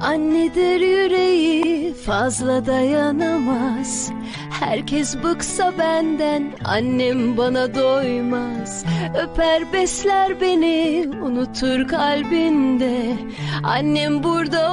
Annedir yüreği fazla dayanamaz. Herkes bıksa benden annem bana doymaz. Öper besler beni unutur kalbinde. Annem burada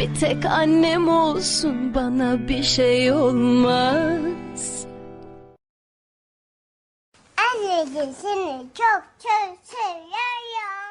Bir tek annem olsun bana bir şey olmaz Anneciğim seni çok çok seviyorum.